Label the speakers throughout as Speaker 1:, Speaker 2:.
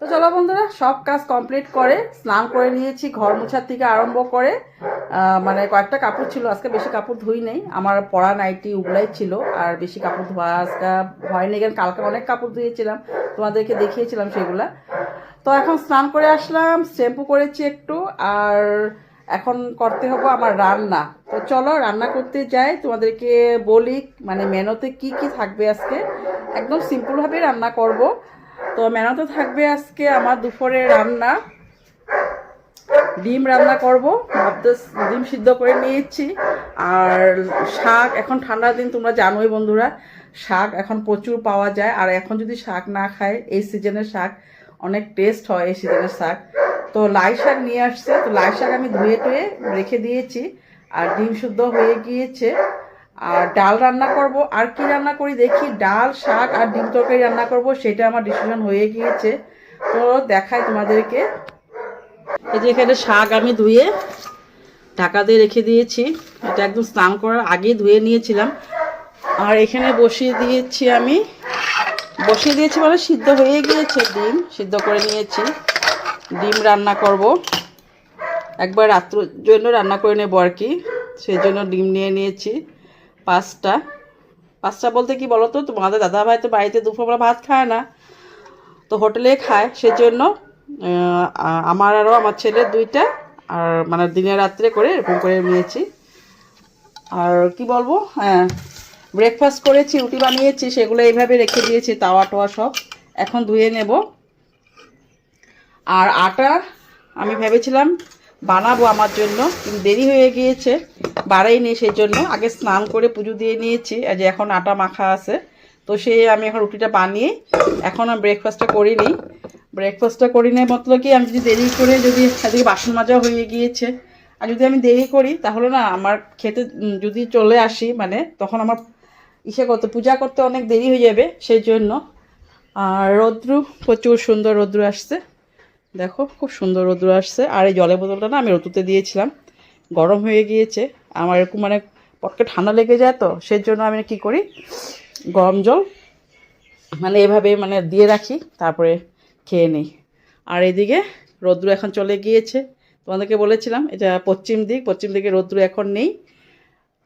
Speaker 1: তো চলো বন্ধুরা, সব কাজ কমপ্লিট করে, স্নান করে নিয়েছি, ঘর মোছার থেকে আরম্ভ করে মানে কয়েকটা কাপড় ছিল, আজকে বেশি কাপড় ধুই নেই। আমার পড়া নাইটি উগলাই ছিল, আর বেশি কাপড় ধোয়া আজকে হয়নি কারণ কালকে অনেক কাপড় ধুয়েছিলাম, তোমাদেরকে দেখিয়েছিলাম সেগুলা। তো এখন স্নান করে আসলাম শ্যাম্পু করেছি একটু, আর এখন করতে হব আমার রান্না। তো চলো রান্না করতে যাই, তোমাদেরকে বলি মানে মেনুতে কি কি থাকবে আজকে? একদম সিম্পলভাবেই রান্না করব। তো মেনুতে থাকবে আজকে আমার দুপুরে রান্না। ডিম রান্না করব ভাবতে ডিম সিদ্ধ করে নিয়েছি। আর শাক, এখন ঠান্ডার দিন, তোমরা জানোই বন্ধুরা, শাক এখন প্রচুর পাওয়া যায়। আর এখন যদি শাক না খায় এই সিজনের শাক অনেক টেস্ট হয়, এই সিজনের শাক। তো লাই শাক নিয়ে আসছে, তো লাই শাক আমি ধুয়ে টুয়ে রেখে দিয়েছি। আর ডিম শুদ্ধ হয়ে গিয়েছে। আর ডাল রান্না করব। আর কি রান্না করি দেখি? ডাল, শাক আর ডিম তরকারি রান্না করব, সেটা আমার ডিসিশন হয়ে গিয়েছে। তো দেখাই তোমাদেরকে। এই যে এখানে শাক আমি ধুয়ে ঢাকা দিয়ে রেখে দিয়েছি। এটা একদম স্নান করার আগেই ধুয়ে নিয়েছিলাম। আর এখানে বসিয়ে দিয়েছি আমি। বসিয়ে দিয়েছি মানে সিদ্ধ হয়ে গিয়েছে ডিম। সিদ্ধ করে নিয়েছি। ডিম রান্না করব। একবার রাত্র জন্য রান্না করে নেব আর কি। সেই জন্য ডিম নিয়ে নিয়েছি। পাঁচটা। পাঁচটা বলতে কি বলো তো তোমাদের দাদা ভাই তো বাড়িতে দুপুরবেলা ভাত খায় না। তো হোটেলে খায়। সেজন্য আমার আরও আমার ছেলের দুইটা। আর মানে দিনে রাত্রে করে এরকম করে নিয়েছি। আর কি বলব? হ্যাঁ ব্রেকফাস্ট করেছি, রুটি বানিয়েছি, সেগুলো এইভাবে রেখে দিয়েছি, তাওয়া টোয়া সব। এখন ধুয়ে নেব। আর আটা, আমি ভেবেছিলাম বানাবো আমার জন্য। কিন্তু দেরি হয়ে গিয়েছে বাড়াইনি সেই জন্য। আগে স্নান করে পুজো দিয়ে নিয়েছি আর যে এখন আটা মাখা আছে। তো সেই আমি এখন রুটিটা বানিয়ে এখন আমি ব্রেকফাস্টটা করিনি ব্রেকফাস্টটা করি নাই মতলব কি, আমি যদি দেরি করে যদি এদিকে বাসন মাজা হয়ে গিয়েছে, আর যদি আমি দেরি করি, তাহলে না আমার খেতে যদি চলে আসি মানে তখন আমার ইসে করতে, পূজা করতে অনেক দেরি হয়ে যাবে সেই জন্য। আর রৌদ্রু, প্রচুর সুন্দর রৌদ্রু আসছে। দেখো, খুব সুন্দর রৌদ্র আসছে। আর এই জলের বোতলটা না আমি রতুতে দিয়েছিলাম। গরম হয়ে গিয়েছে। আমার এরকম মানে পটকে ঠান্ডা লেগে যায় তো সেই জন্য আমি কি করি? গরম জল মানে এভাবে মানে দিয়ে রাখি, তারপরে খেয়ে নিই। আর এদিকে রৌদ্র এখন চলে গিয়েছে। তোমাদেরকে বলেছিলাম, এটা পশ্চিম দিক, পশ্চিম দিকে রৌদ্র এখন নেই।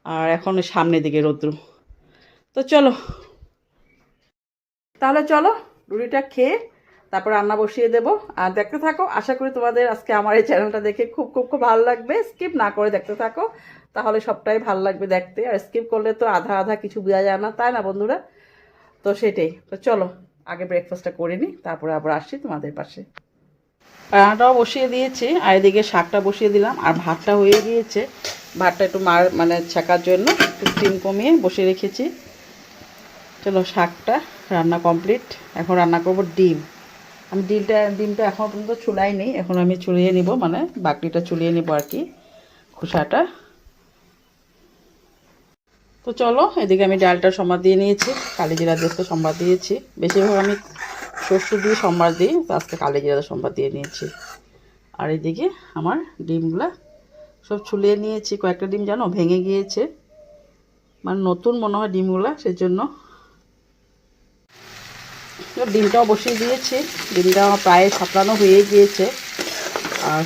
Speaker 1: আর এখন সামনের দিকে রৌদ্র। তো চলো। তাহলে চলো, রুটিটা খেয়ে তারপর রান্না বসিয়ে দেব। আর দেখতে থাকো, আশা করি তোমাদের আজকে আমার এই চ্যানেলটা দেখে খুব খুব খুব ভালো লাগবে। স্কিপ না করে দেখতে থাকো, তাহলে সবটাই ভালো লাগবে দেখতে। আর স্কিপ করলে তো আধা আধা কিছু বোঝা যায় না, তাই না বন্ধুরা? তো সেটাই। তো চলো, আগে ব্রেকফাস্টটা করে নিই তারপরে আবার আসছি তোমাদের পাশে। রান্নাটাও বসিয়ে দিয়েছি, আর এদিকে শাকটা বসিয়ে দিলাম, আর ভাতটা হয়ে গিয়েছে। ভাতটা একটু মার মানে ছেঁকার জন্য একটু স্টিম কমিয়ে বসিয়ে রেখেছি। চলো শাকটা রান্না কমপ্লিট এখন রান্না করব ডিম। আমি ডিমটা ডিমটা এখন পর্যন্ত চুলাই নেই এখন আমি চুলিয়ে নিব মানে বাকলিটা চুলিয়ে নিব আর কি, খোসাটা। তো চলো, এদিকে আমি ডালটা সম্বাদ দিয়ে নিয়েছি, কালি জিরা দিয়ে তো সম্বাদ দিয়েছি। বেশিরভাগ আমি শস্য দিয়ে সম্বাদ দিই, তো আজকে কালি জিরা সম্বাদ দিয়ে নিয়েছি। আর এদিকে আমার ডিমগুলা সব ছুলিয়ে নিয়েছি, কয়েকটা ডিম জানো ভেঙে গিয়েছে। মানে নতুন মনে হয় ডিমগুলা, সেজন্য তো ডিমটাও বসিয়ে দিয়েছি। ডিমটা প্রায় সাপড়ানো হয়ে গিয়েছে। আর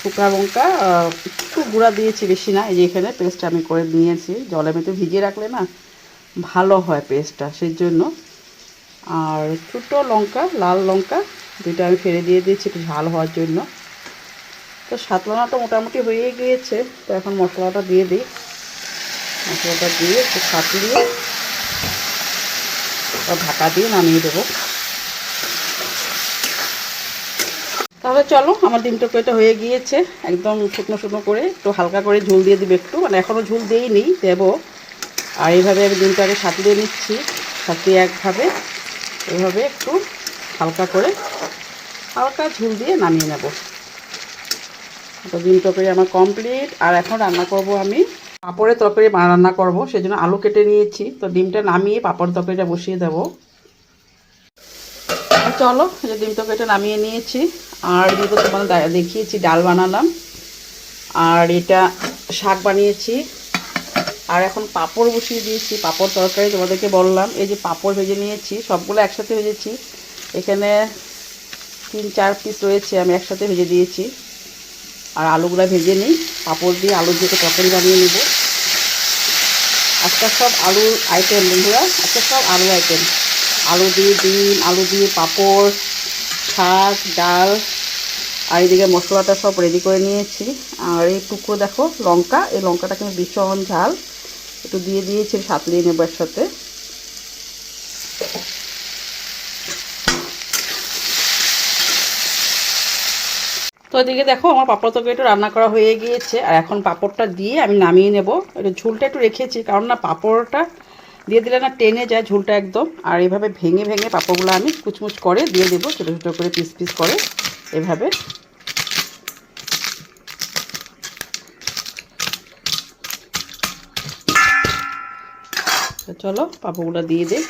Speaker 1: শুকনো লঙ্কা একটু গুঁড়া দিয়েছি বেশি না, এই যে এখানে পেস্টটা আমি করে নিয়েছি। জলে মেতে ভিজিয়ে রাখলে না ভালো হয় পেস্টটা সেই জন্য আর ছোটো লঙ্কা, লাল লঙ্কা, দুইটা আমি ফেলে দিয়ে দিয়েছি একটু ঝাল হওয়ার জন্য। তো সাতলানাটা মোটামুটি হয়ে গিয়েছে, তো এখন মশলাটা দিয়ে দিই। মশলাটা দিয়ে একটু তো ঢাকা দিয়ে নামিয়ে দেবো। তাহলে চলো, আমার ডিম টুকরোটা হয়ে গিয়েছে। একদম শুকনো শুকনো করে, একটু হালকা করে ঝুল দিয়ে দিবে একটু। মানে এখনও ঝোল দিইনি দেবো। আর এইভাবে আমি ডিমটাকে সাঁতলিয়ে নিচ্ছি সাঁতলিয়ে একভাবে। এইভাবে একটু হালকা করে, হালকা ঝুল দিয়ে নামিয়ে নেব। তো ডিম তরকারি আমার কমপ্লিট। আর এখন রান্না করব আমি পাঁপড়ের তরকারি রান্না করব সেই জন্য আলু কেটে নিয়েছি। তো ডিমটা নামিয়ে পাঁপড় তরকারিটা বসিয়ে দেবো। চলো যে ডিম তরকারিটা নামিয়ে নিয়েছি। আর এদিকে তোমাদের দেখিয়েছি, ডাল বানালাম। আর এটা শাক বানিয়েছি। আর এখন পাঁপড় বসিয়ে দিয়েছি, পাঁপড় তরকারি তোমাদেরকে বললাম। এই যে পাঁপড় ভেজে নিয়েছি, সবগুলো একসাথে ভেজেছি। এখানে তিন চার পিস রয়েছে, আমি একসাথে ভেজে দিয়েছি। আলুগুলো ভেজে নিই। পাঁপড় দিয়ে আলু দিয়ে তরকারি বানিয়ে নেব। আজকে সব আলুর আইটেম বন্ধুরা আজকে সব আলু আইটেম আলু দিয়ে ডিম, আলু দিয়ে পাঁপড়, শাক, ডাল, আর এদিকে মশলাটা সব রেডি করে নিয়েছি। আর এই টুকরো দেখো, লঙ্কা। এই লঙ্কাটাকে কিন্তু ভীষণ ঝাল একটু দিয়ে দিয়েছি সাতলিয়ে নেব একসাথে। তো এদিকে দেখো আমার পাঁপড় তরকারি একটু রান্না করা হয়ে গিয়েছে, আর এখন পাঁপড়টা দিয়ে আমি নামিয়ে নেব। একটু ঝুলটা একটু রেখেছি, কারণ না পাঁপড়টা দিয়ে দিলে না টেনে যায় ঝুলটা একদম। আর এভাবে ভেঙে ভেঙে পাঁপড়গুলো আমি কুচমুচ করে দিয়ে দেবো, ছোটো ছোটো করে পিস পিস করে এভাবে। চলো পাঁপড়গুলো দিয়ে দিই।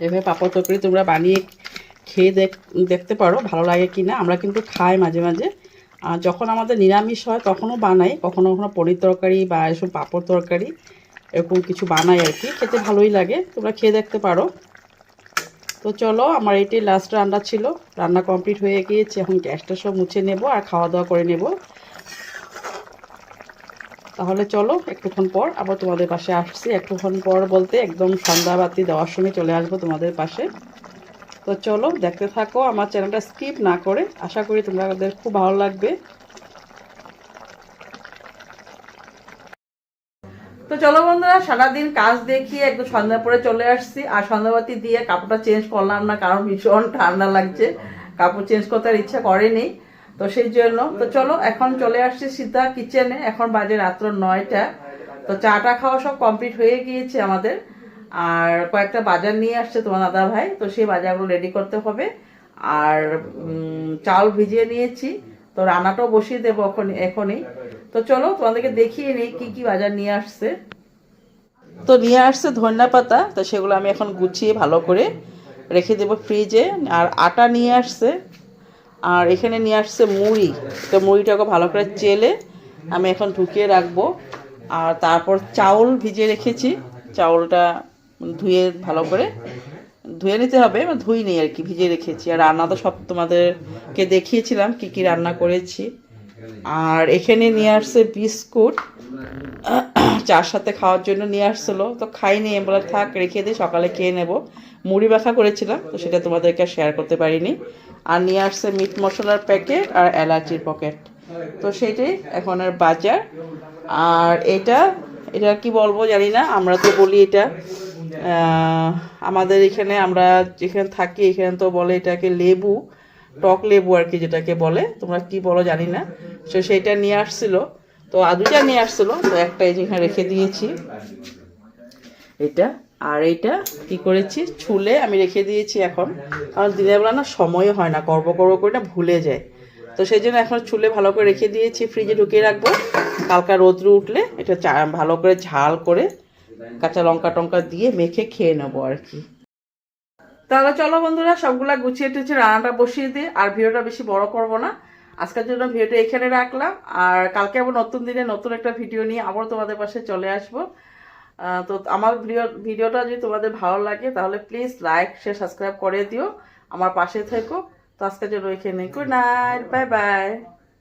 Speaker 1: এভাবে পাঁপড় তরকারি তোমরা বানিয়ে খেয়ে দেখ, দেখতে পারো, ভালো লাগে কি না আমরা কিন্তু খাই মাঝে মাঝে। আর যখন আমাদের নিরামিষ হয়, তখনও বানাই। কখনো কখনো পনির তরকারি বা এসব পাঁপড় তরকারি, এরকম কিছু বানাই আর কি। খেতে ভালোই লাগে। তোমরা খেয়ে দেখতে পারো। তো চলো, আমার এটি লাস্ট রান্না ছিল। রান্না কমপ্লিট হয়ে গিয়েছে। এখন গ্যাসটা সব মুছে নেব আর খাওয়া দাওয়া করে নেব। তাহলে চলো, একটুক্ষণ পর আবার তোমাদের পাশে আসছি। একটুক্ষণ পর বলতে একদম সন্ধ্যাবাতি, দেওয়ার সময় চলে আসব তোমাদের পাশে। তো চলো, দেখতে থাকো, আমার চ্যানেলটা স্কিপ না করে। আশা করি তোমাদের খুব ভালো লাগবে। তো চলো বন্ধুরা, সারাদিন কাজ দেখিয়ে একদম সন্ধ্যা পরে চলে আসছি। আর সন্ধ্যাবাতি দিয়ে কাপড়টা চেঞ্জ করলাম না, কারণ ভীষণ ঠান্ডা লাগছে। কাপড় চেঞ্জ করতে ইচ্ছা করেনি। তো সেই জন্য, তো চলো, এখন চলে আসছি সীতা কিচেনে এখন বাজে রাত্র নয়টা। তো চাটা খাওয়া সব কমপ্লিট হয়ে গিয়েছে আমাদের। আর কয়েকটা বাজার নিয়ে আসছে তোমার দাদা ভাই, তো সেই বাজারগুলো রেডি করতে হবে। আর চাল ভিজিয়ে নিয়েছি। তো রান্নাটাও বসিয়ে দেবো এখন এখনই। তো চলো, তোমাদেরকে দেখিয়ে নিই কি কি বাজার নিয়ে আসছে। তো নিয়ে আসছে ধনিয়া পাতা, তো সেগুলো আমি এখন গুছিয়ে ভালো করে রেখে দেবো ফ্রিজে আর আটা নিয়ে আসছে। আর এখানে নিয়ে আসছে মুড়ি। তো মুড়িটাকে ভালো করে চেলে আমি এখন ঢুকিয়ে রাখব। আর তারপর চাউল ভিজিয়ে রেখেছি। চাউলটা ধুয়ে ভালো করে ধুয়ে নিতে হবে ধুই নেই আর কি, ভিজিয়ে রেখেছি। আর রান্না তো সব তোমাদেরকে দেখিয়েছিলাম কি কি রান্না করেছি। আর এখানে নিয়ে আসছে বিস্কুট। চার সাথে খাওয়ার জন্য নিয়ে আসছিল। তো খাইনি বলে থাক, রেখে দিই সকালে খেয়ে নেব। মুড়ি মাখা করেছিলাম, তো সেটা তোমাদেরকে শেয়ার করতে পারিনি। আর নিয়ে আসছে মিট মশলার প্যাকেট আর এলাচির পকেট তো সেটাই এখন আর বাজার। আর এটা এটা কি বলব জানি না, আমরা তো বলি এটা আমাদের এখানে আমরা যেখানে থাকি, এখানে তো বলে এটাকে লেবু, টক লেবু আর কি যেটাকে বলে, তোমরা কি বলো জানি না। তো সেইটা নিয়ে আসছিল। তো আদুটা নিয়ে আসছিল তো একটা যেখানে রেখে দিয়েছি। এটা, আর এইটা কি করেছি? ছুলে আমি রেখে দিয়েছি এখন। কারণ দিনের বেলা না সময় হয় না, করব করব করে ভুলে যায়। তো সেই জন্য এখন ছুলে ভালো করে রেখে দিয়েছি, ফ্রিজে ঢুকিয়ে রাখব। কালকা রোদ্রু উঠলে এটা ভালো করে ঝাল করে কাঁচা লঙ্কা টঙ্কা দিয়ে মেখে খেয়ে নেব আর কি। তাহলে চলো বন্ধুরা, সবগুলা গুছিয়ে টুছিয়ে রান্নাটা বসিয়ে দিই আর ভিডিওটা বেশি বড় করব না। আজকের জন্য ভিডিওটা এখানে রাখলাম। আর কালকে আবার নতুন দিনে নতুন একটা ভিডিও নিয়ে আবার তোমাদের পাশে চলে আসব। তো আমার ভিডিও, ভিডিওটা যদি তোমাদের ভালো লাগে, তাহলে প্লিজ লাইক শেয়ার সাবস্ক্রাইব করে দিও। আমার পাশে থেকো। তো আজকের জন্য এখানে গুড নাইট বাই বাই